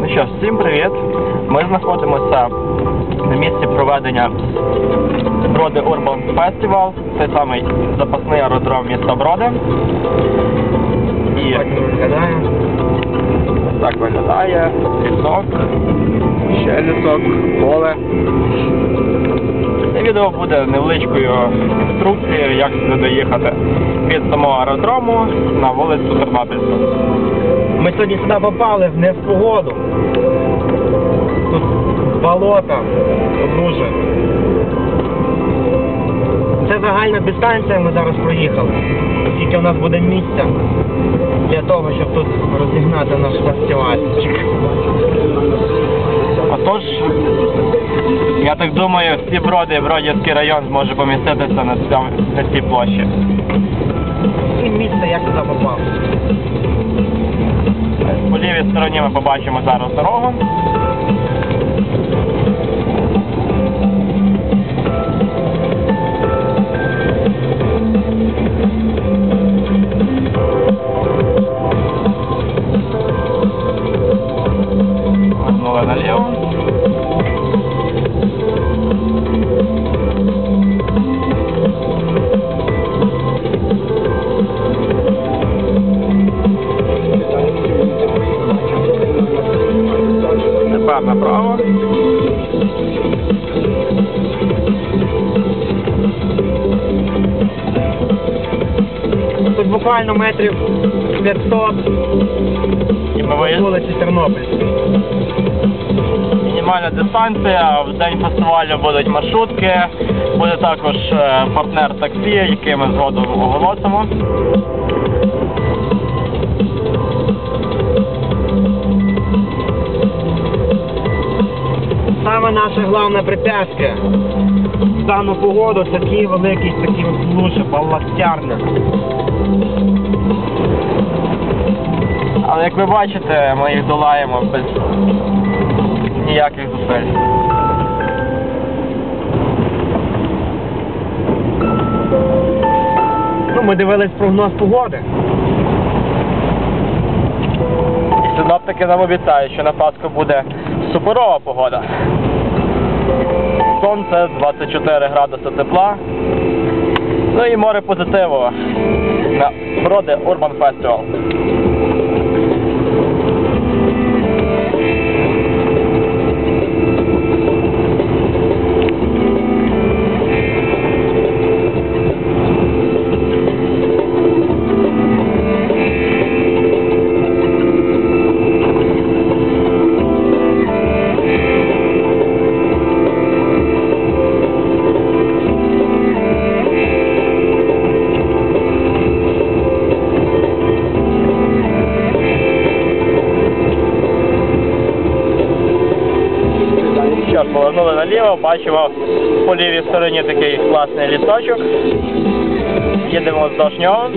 Ну що, всім привіт! Ми знаходимося на місці проведення Броди Urban Festival, той самий запасний аеродром міста Броди. І виглядає. так виглядає лісок, ще лісок, поле. Це відео буде невеличкою інструкцією, як сюди доїхати від самого аеродрому на вулицю Тернопільську. Ми сьогодні сюди попали не в погоду. Тут болото, лужи. Це загальна дистанція, ми зараз проїхали. Скільки у нас буде місця для того, щоб тут розігнати наш фестиваль. Отож, я так думаю, всі броди Бродівський район зможе поміститися на, цьому, на цій площі. І місце як туди попав. По лівій стороні ми побачимо зараз дорогу. Буквально метрів 500 І ми по виїздимо. вулиці Тернопільській. Мінімальна дистанція. В день фестивалю будуть маршрутки. Буде також е, партнер таксі, який ми згодом оголосимо. Саме наше головне препятствие в дану погоду такі великі, такі от лужі, баластярне. Як ви бачите, ми їх долаємо без ніяких зусиль. Ну, ми дивились прогноз погоди. І синоптики нам обіцяють, що на Пасху буде суперова погода. Сонце 24 градуси тепла. Ну і море позитиву на Броди Urban Festival. Наліво, бачимо по лівій стороні такий класний лісочок. Їдемо вздовж нього.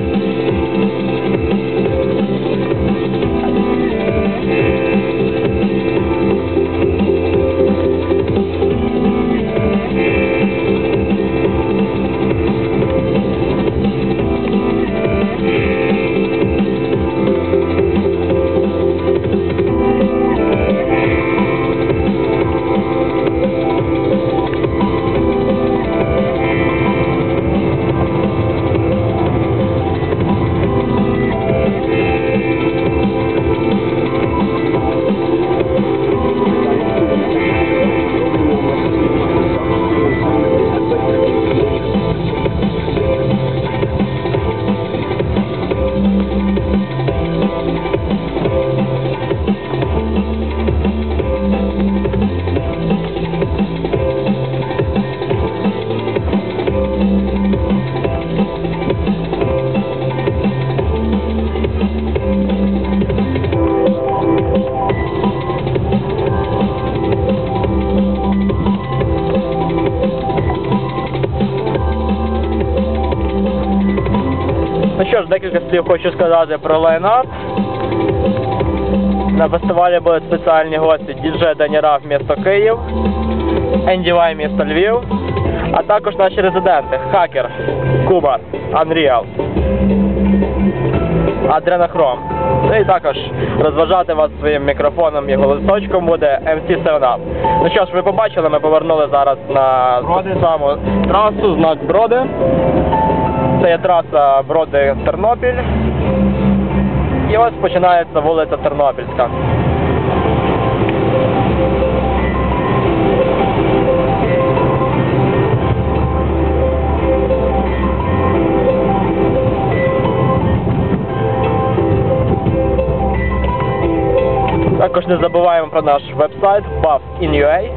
Ну що ж, декілька слів хочу сказати про лайнап. На фестивалі будуть спеціальні гості діджей Дані Раф місто Київ, Енді Вай місто Львів, а також наші резиденти Хакер, Куба, Unreal. Адренохром. Ну і також розважати вас своїм мікрофоном і голосочком буде MC 7 Up. Ну що ж, ви побачили, ми повернули зараз на Броди. ту саму трасу, знак Броди. Це є траса Броди Тернопіль. І ось починається вулиця Тернопільська. Також не забуваємо про наш веб-сайт buff.in.ua,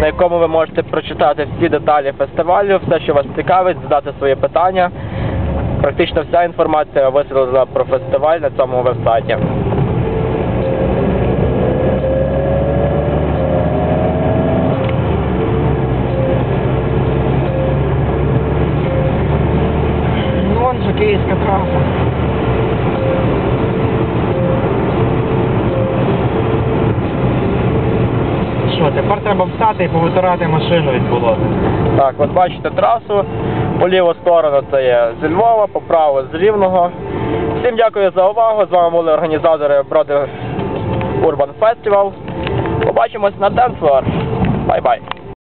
на якому ви можете прочитати всі деталі фестивалю, все, що вас цікавить, задати свої питання. Практично вся інформація висвітлена про фестиваль на цьому веб-сайті. Ну, київська траса. Що, тепер треба встати і повитирати машину від болота. Так, от бачите трасу. По ліву сторону це є зі Львова, по праву з Рівного. Всім дякую за увагу. З вами були організатори Броди Urban Festival. Побачимось на Floor. Бай-бай.